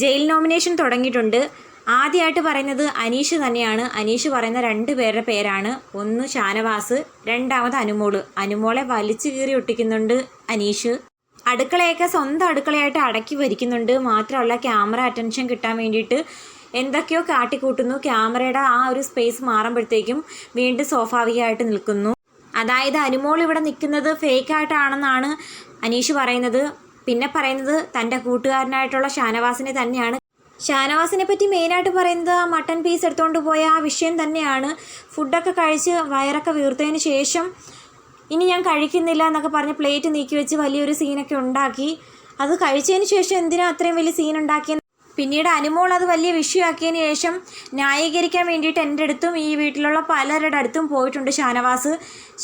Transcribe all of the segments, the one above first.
Jail nomination തുടങ്ങിയിട്ടുണ്ട്. ആദ്യമായിട്ട് പറയുന്നത് അനീഷ് തന്നെയാണ്. അനീഷ് പറയുന്ന രണ്ട് പേരുടെ പേരാണ്. ഒന്ന് ഷാനവാസ് രണ്ടാമത് അനുമോൾ. അനുമോളെ വലിച്ചു കീറി ഒട്ടിക്കുന്നുണ്ട് അനീഷ്. അടുക്കളയൊക്കെ സ്വന്തം അടുക്കളയായിട്ട് അടക്കി വരിക്കുന്നുണ്ട് മാത്രമല്ല ക്യാമറ അറ്റൻഷൻ കിട്ടാൻ വേണ്ടിയിട്ട് എന്തൊക്കെയോ കാട്ടിക്കൂട്ടുന്നു. ക്യാമറയുടെ ആ ഒരു സ്പേസ് മാറുമ്പോഴത്തേക്കും വീണ്ടും സ്വാഭാവികമായിട്ട് നിൽക്കുന്നു. അതായത് അനുമോൾ ഇവിടെ നിൽക്കുന്നത് ഫേക്ക് ആയിട്ടാണെന്നാണ് അനീഷ് പറയുന്നത്. പിന്നെ പറയുന്നത് തന്റെ കൂട്ടുകാരനായിട്ടുള്ള ഷാനവാസിനെ തന്നെയാണ്. ഷാനവാസിനെ പറ്റി മെയിനായിട്ട് പറയുന്നത് ആ മട്ടൺ പീസ് എടുത്തുകൊണ്ട് പോയ ആ വിഷയം തന്നെയാണ്. ഫുഡൊക്കെ കഴിച്ച് വയറൊക്കെ വീർത്തതിന് ശേഷം ഇനി ഞാൻ കഴിക്കുന്നില്ല എന്നൊക്കെ പറഞ്ഞ് പ്ലേറ്റ് നീക്കി വെച്ച് വലിയൊരു സീനൊക്കെ ഉണ്ടാക്കി. അത് കഴിച്ചതിന് ശേഷം എന്തിനാ അത്രയും വലിയ സീൻ ഉണ്ടാക്കിയെന്ന് പിന്നീട് അനുമോൾ അത് വലിയ വിഷയമാക്കിയതിന് ശേഷം ന്യായീകരിക്കാൻ വേണ്ടിയിട്ട് എന്റെ അടുത്തും ഈ വീട്ടിലുള്ള പലരുടെ അടുത്തും പോയിട്ടുണ്ട് ഷാനവാസ്.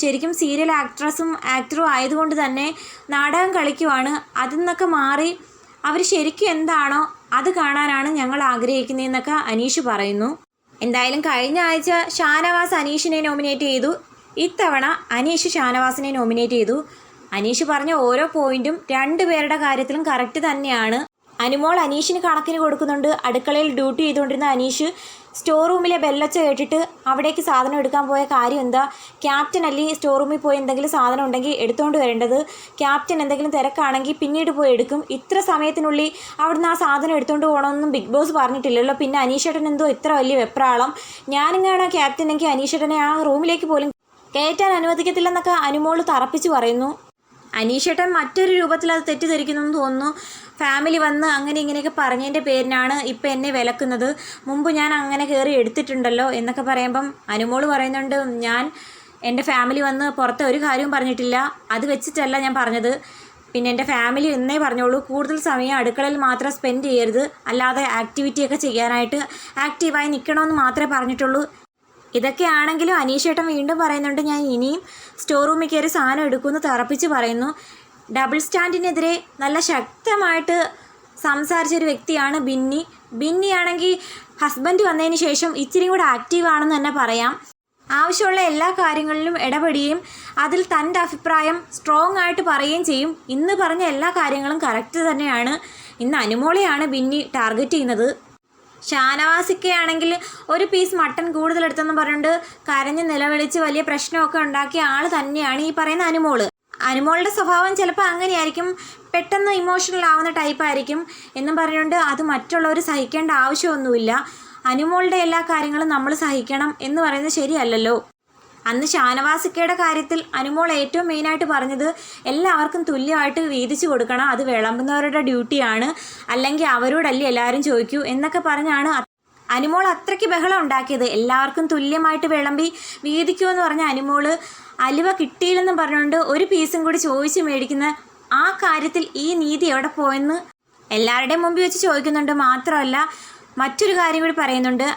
ശരിക്കും സീരിയൽ ആക്ട്രസും ആക്ടറും ആയതുകൊണ്ട് തന്നെ നാടകം കളിക്കുവാണ്. അതിൽ നിന്നൊക്കെ മാറി അവർ ശരിക്കും എന്താണോ അത് കാണാനാണ് ഞങ്ങൾ ആഗ്രഹിക്കുന്നതെന്നൊക്കെ അനീഷ് പറയുന്നു. എന്തായാലും കഴിഞ്ഞ ആഴ്ച ഷാനവാസ് അനീഷിനെ നോമിനേറ്റ് ചെയ്തു. ഇത്തവണ അനീഷ് ഷാനവാസിനെ നോമിനേറ്റ് ചെയ്തു. അനീഷ് പറഞ്ഞ ഓരോ പോയിന്റും രണ്ടു പേരുടെ കാര്യത്തിലും കറക്റ്റ് തന്നെയാണ്. അനുമോൾ അനീഷിന് കണക്കിന് കൊടുക്കുന്നുണ്ട്. അടുക്കളയിൽ ഡ്യൂട്ടി ചെയ്തുകൊണ്ടിരുന്ന അനീഷ് സ്റ്റോർ റൂമിലെ ബെല്ലൊച്ച കേട്ടിട്ട് അവിടേക്ക് സാധനം എടുക്കാൻ പോയ കാര്യം എന്താ? ക്യാപ്റ്റൻ അല്ലേ സ്റ്റോർ റൂമിൽ പോയി എന്തെങ്കിലും സാധനം ഉണ്ടെങ്കിൽ എടുത്തുകൊണ്ട് വരേണ്ടത്? ക്യാപ്റ്റൻ എന്തെങ്കിലും തിരക്കാണെങ്കിൽ പിന്നീട് പോയി എടുക്കും. ഇത്ര സമയത്തിനുള്ളിൽ അവിടുന്ന് ആ സാധനം എടുത്തുകൊണ്ട് പോകണമെന്നും ബിഗ് ബോസ് പറഞ്ഞിട്ടില്ലല്ലോ. പിന്നെ അനീഷേട്ടൻ എന്തോ ഇത്ര വലിയ വെപ്രാളം. ഞാനിങ്ങാണ് ക്യാപ്റ്റൻ എങ്കിൽ അനീഷേട്ടനെ ആ റൂമിലേക്ക് പോലും കയറ്റാൻ അനുവദിക്കത്തില്ലെന്നൊക്കെ അനുമോൾ തറപ്പിച്ച് പറയുന്നു. അനീഷേട്ടൻ മറ്റൊരു രൂപത്തിൽ അത് തെറ്റിദ്ധരിക്കുന്നു എന്ന് തോന്നുന്നു. ഫാമിലി വന്ന് അങ്ങനെ ഇങ്ങനെയൊക്കെ പറഞ്ഞതിന്റെ പേരിനാണ് ഇപ്പം എന്നെ വിലക്കുന്നത്. മുമ്പ് ഞാൻ അങ്ങനെ കയറി എടുത്തിട്ടുണ്ടല്ലോ എന്നൊക്കെ പറയുമ്പം അനുമോൾ പറയുന്നുണ്ട് ഞാൻ എന്റെ ഫാമിലി വന്ന് പുറത്തെ ഒരു കാര്യവും പറഞ്ഞിട്ടില്ല. അത് വെച്ചിട്ടല്ല ഞാൻ പറഞ്ഞത്. പിന്നെ എന്റെ ഫാമിലി എന്നേ പറഞ്ഞോളൂ. കൂടുതൽ സമയം അടുക്കളയിൽ മാത്രം സ്പെൻഡ് ചെയ്യരുത്. അല്ലാതെ ആക്ടിവിറ്റിയൊക്കെ ചെയ്യാനായിട്ട് ആക്റ്റീവായി നിൽക്കണമെന്ന് മാത്രമേ പറഞ്ഞിട്ടുള്ളൂ. ഇതൊക്കെ ആണെങ്കിലും അനീഷേട്ടൻ വീണ്ടും പറയുന്നുണ്ട് ഞാൻ ഇനിയും സ്റ്റോർ റൂമിൽ കയറി സാധനം എടുക്കുമെന്ന് തറപ്പിച്ച് പറയുന്നു. ഡബിൾ സ്റ്റാൻഡിനെതിരെ നല്ല ശക്തമായിട്ട് സംസാരിച്ചൊരു വ്യക്തിയാണ് ബിന്നി. ബിന്നി ആണെങ്കിൽ ഹസ്ബൻഡ് വന്നതിന് ശേഷം ഇച്ചിരി കൂടെ ആക്റ്റീവ് ആണെന്ന് തന്നെ പറയാം. ആവശ്യമുള്ള എല്ലാ കാര്യങ്ങളിലും ഇടപെടുകയും അതിൽ തന്റെ അഭിപ്രായം സ്ട്രോങ് ആയിട്ട് പറയുകയും ചെയ്യും. ഇന്ന് പറഞ്ഞ എല്ലാ കാര്യങ്ങളും കറക്റ്റ് തന്നെയാണ്. ഇന്ന് അനുമോളെയാണ് ബിന്നി ടാർഗറ്റ് ചെയ്യുന്നത്. ഷാനവാസിക്കയാണെങ്കിൽ ഒരു പീസ് മട്ടൺ കൂടുതൽ എടുത്തെന്ന് പറഞ്ഞിട്ട് കരഞ്ഞ് നിലവിളിച്ച് വലിയ പ്രശ്നമൊക്കെ ഉണ്ടാക്കിയ ആൾ തന്നെയാണ് ഈ പറയുന്ന അനുമോൾ. അനുമോളുടെ സ്വഭാവം ചിലപ്പോൾ അങ്ങനെയായിരിക്കും. പെട്ടെന്ന് ഇമോഷണൽ ആവുന്ന ടൈപ്പ് ആയിരിക്കും എന്നും പറഞ്ഞുകൊണ്ട് അത് മറ്റുള്ളവർ സഹിക്കേണ്ട ആവശ്യമൊന്നുമില്ല. അനുമോളുടെ എല്ലാ കാര്യങ്ങളും നമ്മൾ സഹിക്കണം എന്ന് പറയുന്നത് ശരിയല്ലല്ലോ. അന്ന് ഷാനവാസിക്കയുടെ കാര്യത്തിൽ അനുമോൾ ഏറ്റവും മെയിനായിട്ട് പറഞ്ഞത് എല്ലാവർക്കും തുല്യമായിട്ട് വീതിച്ചു കൊടുക്കണം അത് വിളമ്പുന്നവരുടെ ഡ്യൂട്ടിയാണ് അല്ലെങ്കിൽ അവരോടല്ലേ എല്ലാവരും ചോദിക്കൂ എന്നൊക്കെ പറഞ്ഞാണ് അനുമോൾ അത്രയ്ക്ക് ബഹളം ഉണ്ടാക്കിയത്. എല്ലാവർക്കും തുല്യമായിട്ട് വിളമ്പി വീതിക്കൂ എന്ന് പറഞ്ഞ അനുമോൾ അലുവ കിട്ടിയില്ലെന്നും പറഞ്ഞുകൊണ്ട് ഒരു പീസും കൂടി ചോദിച്ച് മേടിക്കുന്ന ആ കാര്യത്തിൽ ഈ നീതി എവിടെ പോയെന്ന് എല്ലാവരുടെയും മുമ്പിൽ വെച്ച് ചോദിക്കുന്നുണ്ട്. മാത്രമല്ല മറ്റൊരു കാര്യം കൂടി പറയുന്നുണ്ട്.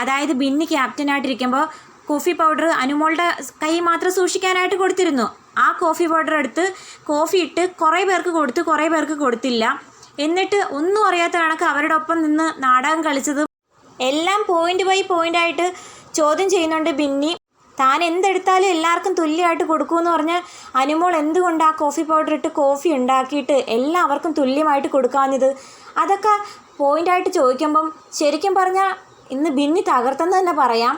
അതായത് ബിന്നി ക്യാപ്റ്റനായിട്ടിരിക്കുമ്പോൾ കോഫി പൗഡർ അനുമോളുടെ കൈ മാത്രം സൂക്ഷിക്കാനായിട്ട് കൊടുത്തിരുന്നു. ആ കോഫി പൗഡർ എടുത്ത് കോഫി ഇട്ട് കുറേ പേർക്ക് കൊടുത്തു കുറേ പേർക്ക് കൊടുത്തില്ല. എന്നിട്ട് ഒന്നും അറിയാത്ത കണക്ക് അവരുടെ ഒപ്പം നിന്ന് നാടകം കളിച്ചത് എല്ലാം പോയിന്റ് ബൈ പോയിന്റ് ആയിട്ട് ചോദ്യം ചെയ്യുന്നുണ്ട് ബിന്നി. താൻ എന്തെടുത്താലും എല്ലാവർക്കും തുല്യമായിട്ട് കൊടുക്കുമെന്ന് പറഞ്ഞ് അനുമോൾ എന്തുകൊണ്ട് ആ കോഫി പൗഡർ ഇട്ട് കോഫി ഉണ്ടാക്കിയിട്ട് എല്ലാവർക്കും തുല്യമായിട്ട് കൊടുക്കാഞ്ഞത്? അതൊക്കെ പോയിന്റായിട്ട് ചോദിക്കുമ്പം ശരിക്കും പറഞ്ഞാൽ ഇന്ന് ബിന്നി തകർത്തെന്ന് തന്നെ പറയാം.